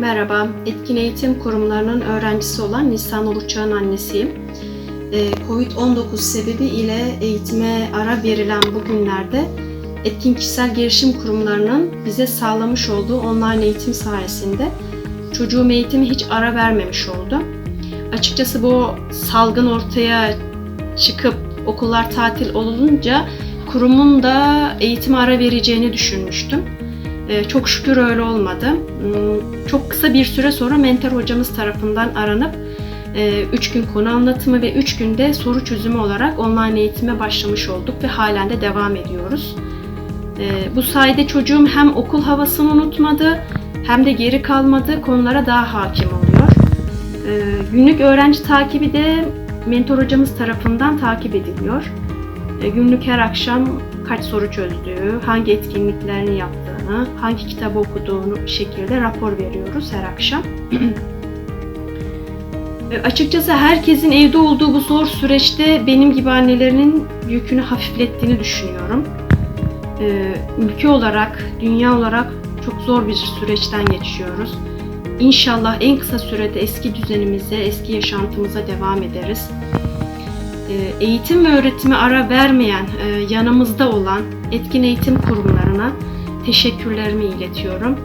Merhaba, Etkin Eğitim Kurumlarının öğrencisi olan Nisan Uluçağ'ın annesiyim. Ee, Covid-19 sebebiyle eğitime ara verilen bu günlerde Etkin Kişisel Gelişim Kurumlarının bize sağlamış olduğu online eğitim sayesinde çocuğum eğitimi hiç ara vermemiş oldu. Açıkçası bu salgın ortaya çıkıp okullar tatil olunca kurumun da eğitime ara vereceğini düşünmüştüm. Ee, Çok şükür öyle olmadı. Hmm, Çok kısa bir süre sonra mentor hocamız tarafından aranıp 3 gün konu anlatımı ve 3 günde soru çözümü olarak online eğitime başlamış olduk ve halen de devam ediyoruz. Ee, Bu sayede çocuğum hem okul havasını unutmadı hem de geri kalmadı, konulara daha hakim oluyor. Ee, Günlük öğrenci takibi de mentor hocamız tarafından takip ediliyor. Günlük her akşam kaç soru çözdüğü, hangi etkinliklerini yaptığını, hangi kitabı okuduğunu şekilde rapor veriyoruz her akşam. E, Açıkçası herkesin evde olduğu bu zor süreçte benim gibi annelerinin yükünü hafiflettiğini düşünüyorum. E, Ülke olarak, dünya olarak çok zor bir süreçten geçiyoruz. İnşallah en kısa sürede eski düzenimize, eski yaşantımıza devam ederiz. E, Eğitim ve öğretime ara vermeyen, e, yanımızda olan etkin eğitim kurumlarına teşekkürlerimi iletiyorum.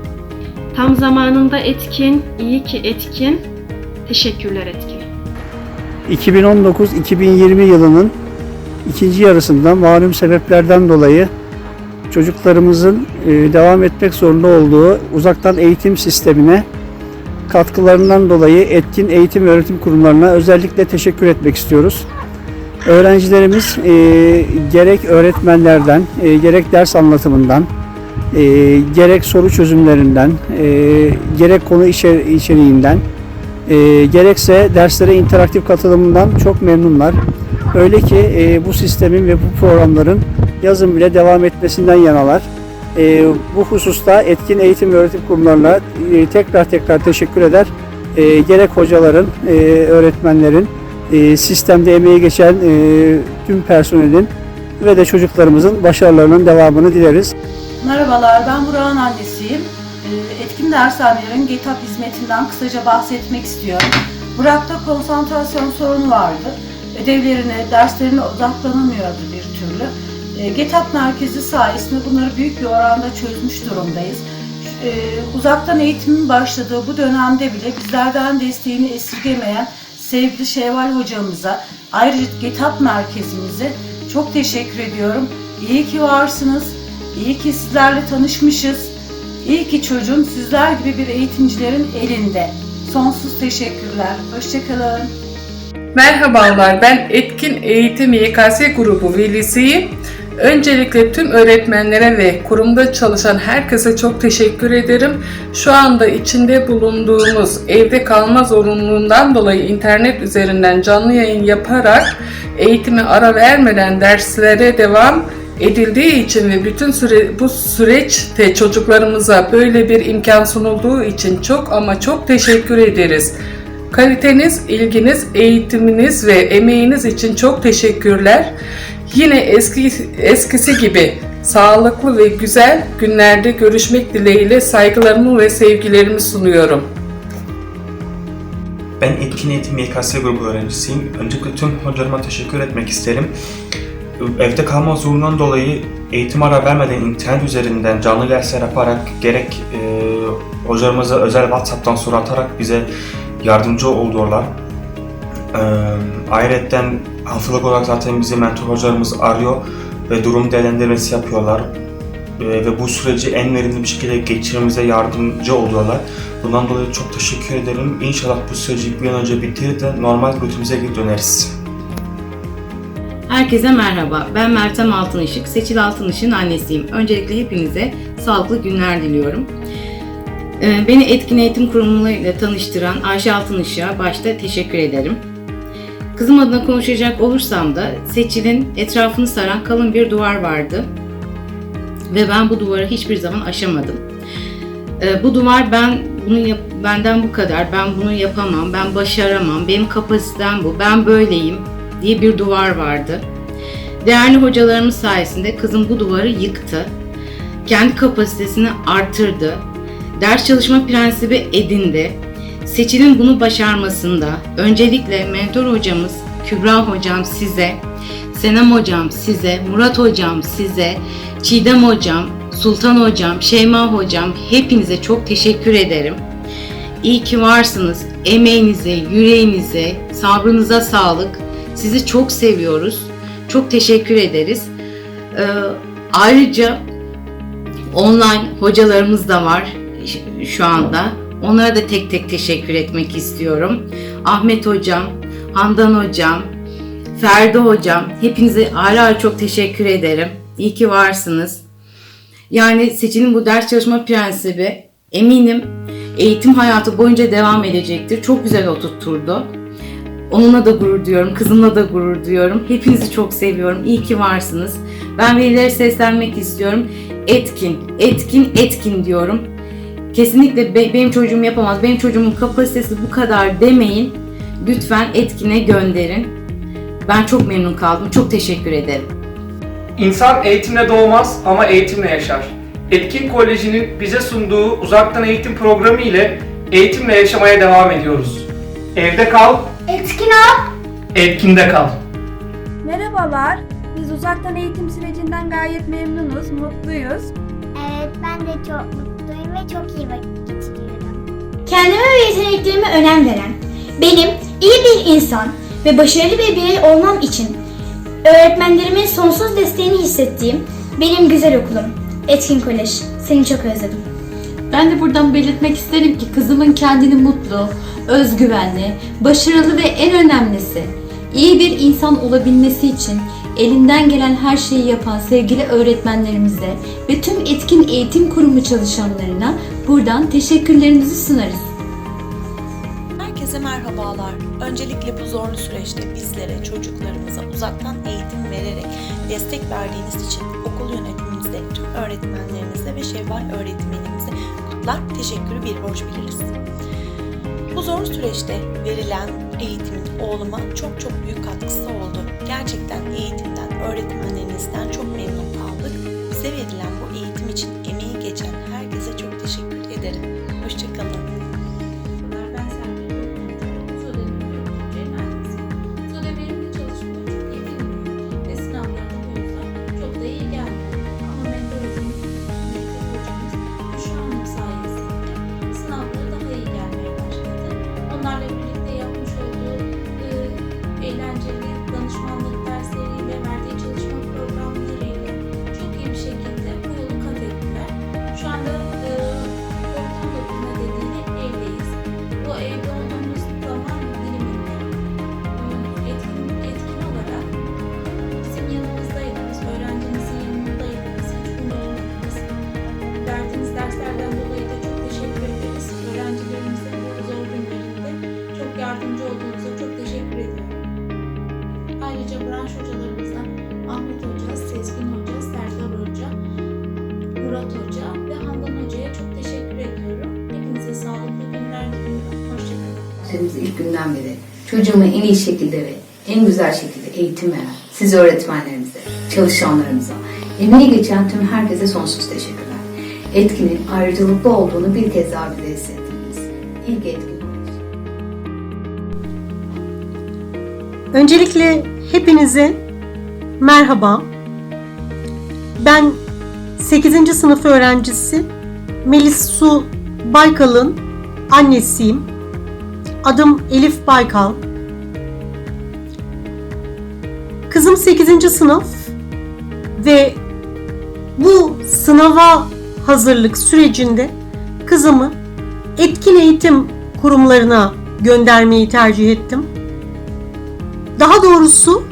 Tam zamanında etkin, iyi ki etkin, teşekkürler etkin. 2019-2020 yılının ikinci yarısında malum sebeplerden dolayı çocuklarımızın e, devam etmek zorunda olduğu uzaktan eğitim sistemine katkılarından dolayı etkin eğitim ve öğretim kurumlarına özellikle teşekkür etmek istiyoruz. Öğrencilerimiz e, gerek öğretmenlerden, e, gerek ders anlatımından, e, gerek soru çözümlerinden, e, gerek konu içer- içeriğinden, e, gerekse derslere interaktif katılımından çok memnunlar. Öyle ki e, bu sistemin ve bu programların yazın bile devam etmesinden yanalar. E, bu hususta etkin eğitim ve öğretim kurumlarına e, tekrar tekrar teşekkür eder. E, gerek hocaların, e, öğretmenlerin, e, sistemde emeği geçen e, tüm personelin ve de çocuklarımızın başarılarının devamını dileriz. Merhabalar, ben Burak'ın annesiyim. Ee, Etkin dershanelerin GitHub hizmetinden kısaca bahsetmek istiyorum. Burak'ta konsantrasyon sorunu vardı. Ödevlerine, derslerine odaklanamıyordu bir türlü. GitHub merkezi sayesinde bunları büyük bir oranda çözmüş durumdayız. Uzaktan eğitimin başladığı bu dönemde bile bizlerden desteğini esirgemeyen sevgili Şevval hocamıza, ayrıca GitHub merkezimize çok teşekkür ediyorum. İyi ki varsınız. İyi ki sizlerle tanışmışız. İyi ki çocuğum sizler gibi bir eğitimcilerin elinde. Sonsuz teşekkürler. Hoşçakalın. Merhabalar, ben Etkin Eğitim YKS grubu velisiyim. Öncelikle tüm öğretmenlere ve kurumda çalışan herkese çok teşekkür ederim. Şu anda içinde bulunduğumuz evde kalma zorunluluğundan dolayı internet üzerinden canlı yayın yaparak eğitime ara vermeden derslere devam edildiği için ve bütün süre, bu süreçte çocuklarımıza böyle bir imkan sunulduğu için çok ama çok teşekkür ederiz. Kaliteniz, ilginiz, eğitiminiz ve emeğiniz için çok teşekkürler. Yine eski eskisi gibi sağlıklı ve güzel günlerde görüşmek dileğiyle saygılarımı ve sevgilerimi sunuyorum. Ben Etkin Eğitim YKS grubu öğrencisiyim. Öncelikle tüm hocalarıma teşekkür etmek isterim. Evde kalma zorundan dolayı eğitim ara vermeden internet üzerinden canlı dersler yaparak gerek e, hocalarımıza özel WhatsApp'tan soru atarak bize yardımcı oldular. E, ayrıca haftalık olarak zaten bizi mentor hocalarımız arıyor ve durum değerlendirmesi yapıyorlar. E, ve bu süreci en verimli bir şekilde geçirmemize yardımcı oluyorlar. Bundan dolayı çok teşekkür ederim. İnşallah bu süreci bir an önce bitirir de normal rutinimize geri döneriz. Herkese merhaba. Ben Meltem Altınışık, Seçil Altınışık'ın annesiyim. Öncelikle hepinize sağlıklı günler diliyorum. Ee, Beni Etkin Eğitim Kurumu ile tanıştıran Ayşe Altınışık'a başta teşekkür ederim. Kızım adına konuşacak olursam da Seçil'in etrafını saran kalın bir duvar vardı. Ve ben bu duvarı hiçbir zaman aşamadım. Ee, Bu duvar ben bunu yap benden bu kadar, ben bunu yapamam, ben başaramam, benim kapasitem bu, ben böyleyim diye bir duvar vardı. Değerli hocalarımız sayesinde kızım bu duvarı yıktı. Kendi kapasitesini artırdı. ders çalışma prensibi edindi. Seçil'in bunu başarmasında öncelikle mentor hocamız Kübra hocam size, Senem hocam size, Murat hocam size, Çiğdem hocam, Sultan hocam, Şeyma hocam hepinize çok teşekkür ederim. İyi ki varsınız. Emeğinize, yüreğinize, sabrınıza sağlık. Sizi çok seviyoruz. Çok teşekkür ederiz. Ee, ayrıca online hocalarımız da var şu anda. Onlara da tek tek teşekkür etmek istiyorum. Ahmet hocam, Handan hocam, Ferdi hocam, hepinize ayrı ayrı çok teşekkür ederim. İyi ki varsınız. Yani seçilin bu ders çalışma prensibi eminim eğitim hayatı boyunca devam edecektir. Çok güzel oturtturdu. Onunla da gurur duyuyorum, kızımla da gurur duyuyorum. Hepinizi çok seviyorum. İyi ki varsınız. Ben velilere seslenmek istiyorum. Etkin, etkin, etkin diyorum. Kesinlikle be- benim çocuğum yapamaz, benim çocuğumun kapasitesi bu kadar demeyin. Lütfen etkine gönderin. Ben çok memnun kaldım. Çok teşekkür ederim. İnsan eğitimle doğmaz ama eğitimle yaşar. Etkin Koleji'nin bize sunduğu uzaktan eğitim programı ile eğitimle yaşamaya devam ediyoruz. Evde kal, Etkin al. etkinde kal. Merhabalar. Biz uzaktan eğitim sürecinden gayet memnunuz, mutluyuz. Evet ben de çok mutluyum ve çok iyi vakit geçiriyorum. Kendime ve yeteneklerime önem veren, benim iyi bir insan ve başarılı bir birey olmam için öğretmenlerimin sonsuz desteğini hissettiğim benim güzel okulum. Etkin Kolej. Seni çok özledim. Ben de buradan belirtmek isterim ki kızımın kendini mutlu, özgüvenli, başarılı ve en önemlisi iyi bir insan olabilmesi için elinden gelen her şeyi yapan sevgili öğretmenlerimize ve tüm etkin eğitim kurumu çalışanlarına buradan teşekkürlerimizi sunarız. Herkese merhabalar. Öncelikle bu zorlu süreçte bizlere, çocuklarımıza uzaktan eğitim vererek destek verdiğiniz için okul yönetimimize, tüm öğretmenlerimize ve Şevval öğretmenimize kutlar, teşekkürü bir borç biliriz. Bu zor süreçte verilen eğitimin oğluma çok çok büyük katkısı oldu. Gerçekten eğitimden, öğretmenlerinizden çok memnun Başladığımız ilk günden beri çocuğumu en iyi şekilde ve en güzel şekilde eğitim veren siz öğretmenlerimize, çalışanlarımıza, emeği geçen tüm herkese sonsuz teşekkürler. Etkinin ayrıcalıklı olduğunu bir kez daha bize hissettiniz. İlk etkin. Öncelikle hepinize merhaba. Ben 8. sınıf öğrencisi Melis Su Baykal'ın annesiyim. Adım Elif Baykal. Kızım 8. sınıf ve bu sınava hazırlık sürecinde kızımı etkin eğitim kurumlarına göndermeyi tercih ettim. Daha doğrusu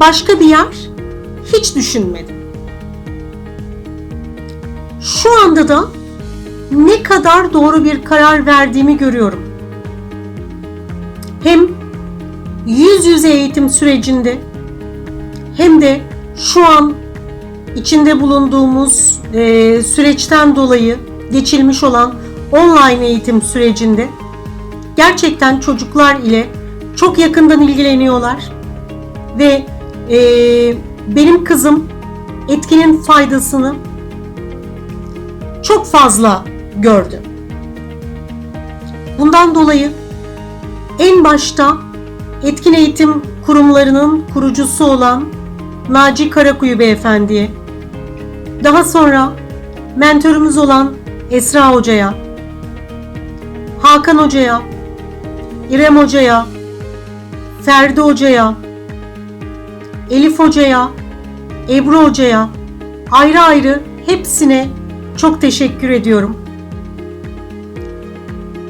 başka bir yer hiç düşünmedim. Şu anda da ne kadar doğru bir karar verdiğimi görüyorum. Hem yüz yüze eğitim sürecinde hem de şu an içinde bulunduğumuz e, süreçten dolayı geçilmiş olan online eğitim sürecinde gerçekten çocuklar ile çok yakından ilgileniyorlar ve e, benim kızım etkinin faydasını çok fazla gördü. Bundan dolayı en başta etkin eğitim kurumlarının kurucusu olan Naci Karakuyu Beyefendi'ye, daha sonra mentörümüz olan Esra Hoca'ya, Hakan Hoca'ya, İrem Hoca'ya, Ferdi Hoca'ya, Elif Hoca'ya, Ebru Hoca'ya ayrı ayrı hepsine çok teşekkür ediyorum.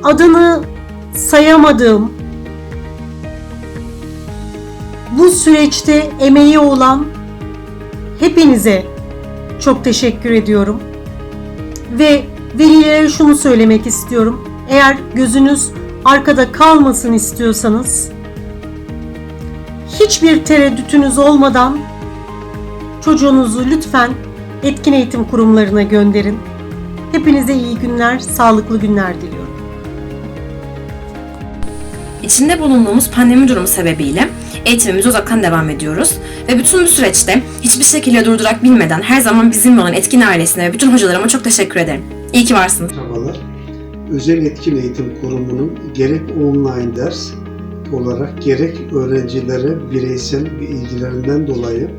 Adını sayamadığım bu süreçte emeği olan hepinize çok teşekkür ediyorum. Ve velilere şunu söylemek istiyorum. Eğer gözünüz arkada kalmasın istiyorsanız hiçbir tereddütünüz olmadan çocuğunuzu lütfen etkin eğitim kurumlarına gönderin. Hepinize iyi günler, sağlıklı günler diliyorum. İçinde bulunduğumuz pandemi durumu sebebiyle eğitimimize uzaktan devam ediyoruz. Ve bütün bu süreçte hiçbir şekilde durdurak bilmeden her zaman bizimle olan etkin ailesine ve bütün hocalarıma çok teşekkür ederim. İyi ki varsınız. Merhabalar. Özel Etkin Eğitim Kurumu'nun gerek online ders olarak gerek öğrencilere bireysel ilgilerinden dolayı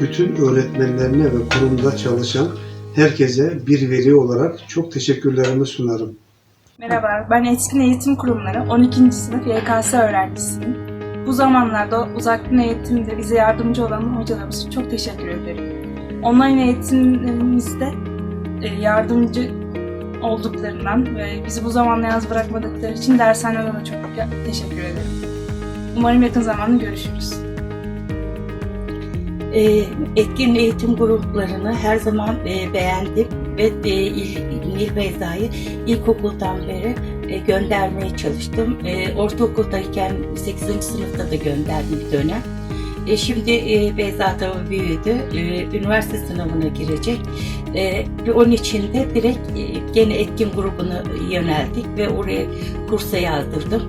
bütün öğretmenlerine ve kurumda çalışan herkese bir veli olarak çok teşekkürlerimi sunarım. Merhaba, ben Etkin Eğitim Kurumları 12. sınıf YKS öğrencisiyim. Bu zamanlarda uzaktan eğitimde bize yardımcı olan hocalarımıza çok teşekkür ederim. Online eğitimlerimizde e, yardımcı olduklarından ve bizi bu zamanla yalnız bırakmadıkları için dershanede de çok teşekkür ederim. Umarım yakın zamanda görüşürüz. Ee, etkin eğitim gruplarını her zaman e, beğendim ve e, İl- Nil Beyza'yı ilkokuldan beri e, göndermeye çalıştım. E, ortaokuldayken 8. sınıfta da gönderdim bir dönem. E, şimdi e, Beyza da büyüdü, e, üniversite sınavına girecek e, ve onun için de direkt e, gene etkin grubuna yöneldik ve oraya kursa yazdırdım.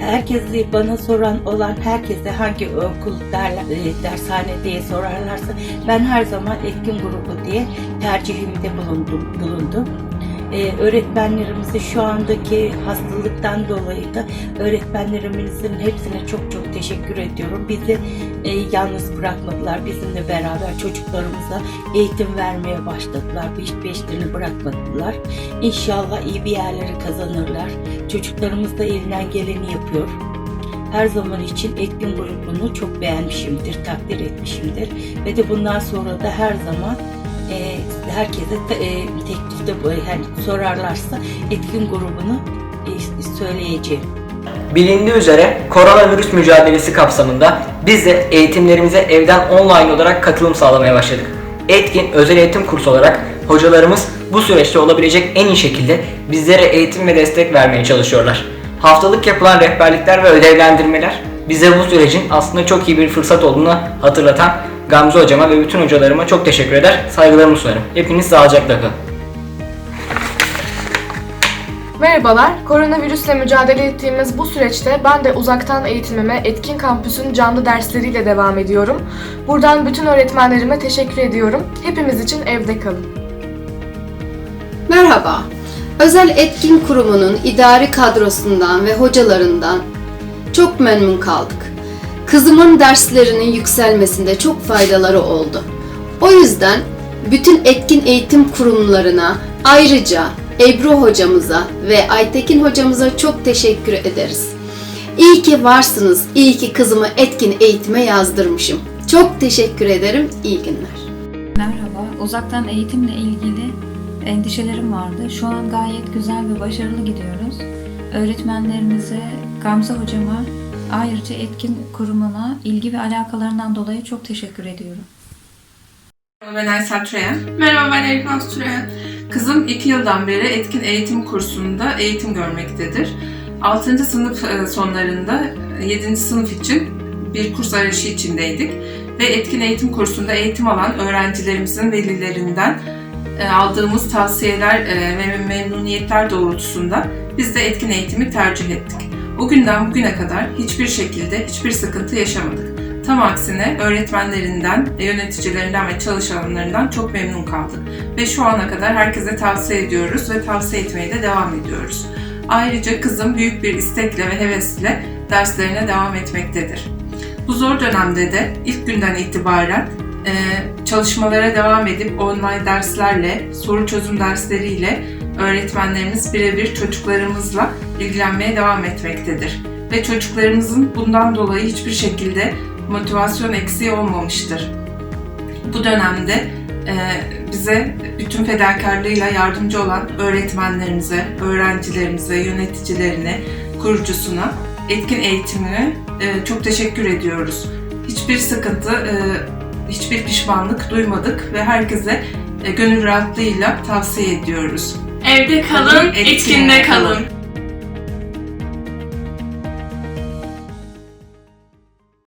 Herkesi bana soran olan herkese hangi okul derler, e, dershane diye sorarlarsa ben her zaman etkin grubu diye tercihimde bulundum. bulundum. Ee, öğretmenlerimize şu andaki hastalıktan dolayı da öğretmenlerimizin hepsine çok çok teşekkür ediyorum. Bizi e, yalnız bırakmadılar. Bizimle beraber çocuklarımıza eğitim vermeye başladılar. Hiç peşlerini bırakmadılar. İnşallah iyi bir yerlere kazanırlar. Çocuklarımız da elinden geleni yapıyor. Her zaman için etkin grubunu çok beğenmişimdir, takdir etmişimdir. Ve de bundan sonra da her zaman e, herkese e, teklifte yani sorarlarsa etkin grubunu e, söyleyeceğim. Bilindiği üzere koronavirüs mücadelesi kapsamında biz de eğitimlerimize evden online olarak katılım sağlamaya başladık. Etkin özel eğitim kursu olarak hocalarımız bu süreçte olabilecek en iyi şekilde bizlere eğitim ve destek vermeye çalışıyorlar. Haftalık yapılan rehberlikler ve ödevlendirmeler bize bu sürecin aslında çok iyi bir fırsat olduğunu hatırlatan Gamze hocama ve bütün hocalarıma çok teşekkür eder, saygılarımı sunarım. Hepiniz sağlıcakla kalın. Merhabalar, koronavirüsle mücadele ettiğimiz bu süreçte ben de uzaktan eğitimime Etkin Kampüs'ün canlı dersleriyle devam ediyorum. Buradan bütün öğretmenlerime teşekkür ediyorum. Hepimiz için evde kalın. Merhaba. Özel Etkin Kurumu'nun idari kadrosundan ve hocalarından çok memnun kaldık. Kızımın derslerinin yükselmesinde çok faydaları oldu. O yüzden bütün etkin eğitim kurumlarına ayrıca Ebru hocamıza ve Aytekin hocamıza çok teşekkür ederiz. İyi ki varsınız, iyi ki kızımı etkin eğitime yazdırmışım. Çok teşekkür ederim, iyi günler. Merhaba, uzaktan eğitimle ilgili endişelerim vardı. Şu an gayet güzel ve başarılı gidiyoruz. Öğretmenlerimize, Gamze hocama, ayrıca etkin kurumuna ilgi ve alakalarından dolayı çok teşekkür ediyorum. Ben Aysel Türeyen. Merhaba ben Elif Türeyen. Kızım 2 yıldan beri etkin eğitim kursunda eğitim görmektedir. 6. sınıf e, sonlarında 7. sınıf için bir kurs arayışı içindeydik. Ve etkin eğitim kursunda eğitim alan öğrencilerimizin velilerinden e, aldığımız tavsiyeler e, ve memnuniyetler doğrultusunda biz de etkin eğitimi tercih ettik. O günden bugüne kadar hiçbir şekilde hiçbir sıkıntı yaşamadık. Tam aksine öğretmenlerinden, yöneticilerinden ve çalışanlarından çok memnun kaldık. Ve şu ana kadar herkese tavsiye ediyoruz ve tavsiye etmeye de devam ediyoruz. Ayrıca kızım büyük bir istekle ve hevesle derslerine devam etmektedir. Bu zor dönemde de ilk günden itibaren çalışmalara devam edip online derslerle, soru çözüm dersleriyle öğretmenlerimiz birebir çocuklarımızla ilgilenmeye devam etmektedir. Ve çocuklarımızın bundan dolayı hiçbir şekilde motivasyon eksiği olmamıştır. Bu dönemde e, bize bütün fedakarlığıyla yardımcı olan öğretmenlerimize, öğrencilerimize, yöneticilerine, kurucusuna etkin eğitimine e, çok teşekkür ediyoruz. Hiçbir sıkıntı, e, hiçbir pişmanlık duymadık ve herkese gönül rahatlığıyla tavsiye ediyoruz. Evde kalın, etkinle kalın.